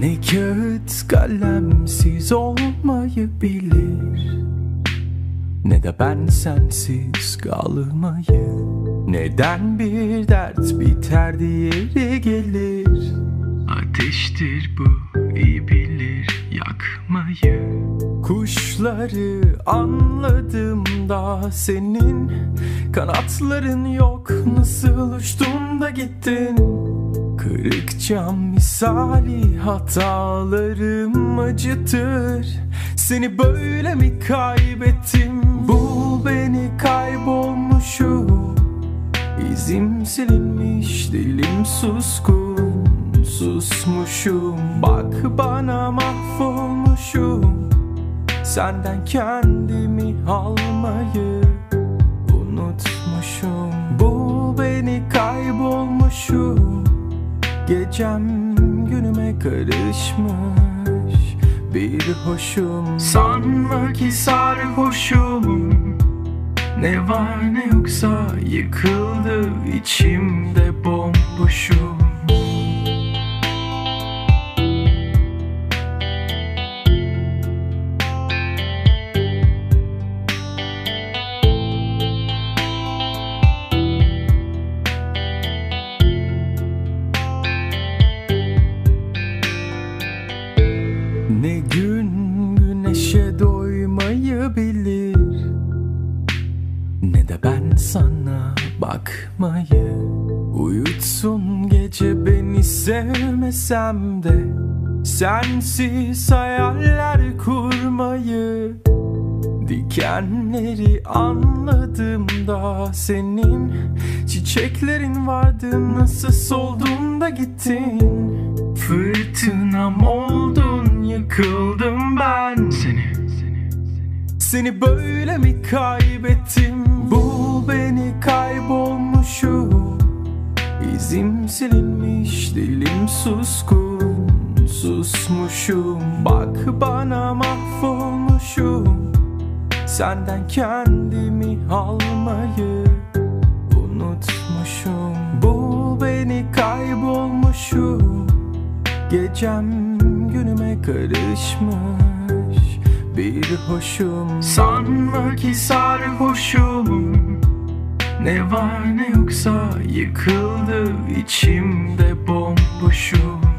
Ne kağıt kalemsiz olmayı bilir Ne de ben sensiz kalmayı. Neden bir dert biter diğeri gelir? Ateştir bu iyi bilir yakmayı Kuşları anladım da senin Kanatların yok. Nasıl uçtun da gittin? Kırık cam misali hatalarım acıtır. Seni böyle mi kaybettim? Bul beni kaybolmuşum. İzim silinmiş dilim suskun Susmuşum bak bana mahvolmuşum. Senden kendimi almayı unutmuşum. Bul beni kaybolmuşum. Gecem günüme karışmış Bir hoşum. Sanma ki sarhoşum. Ne var ne yoksa yıkıldı içimde bomboşum bakmayı Uyutsun gece beni sevmesem de Sensiz hayaller kurmayı. Dikenleri anladım da senin Çiçeklerin vardı. Nasıl soldun da gittin? Fırtınam oldun yıkıldım ben. Seni. Seni böyle mi kaybettim İzim silinmiş dilim suskun Susmuşum. Bak bana mahvolmuşum. Senden kendimi almayı unutmuşum. Bul beni kaybolmuşum. Gecem günüme karışmış Bir hoşum. Sanma ki sarhoşum Ne var ne yoksa yıkıldı içimde bomboşum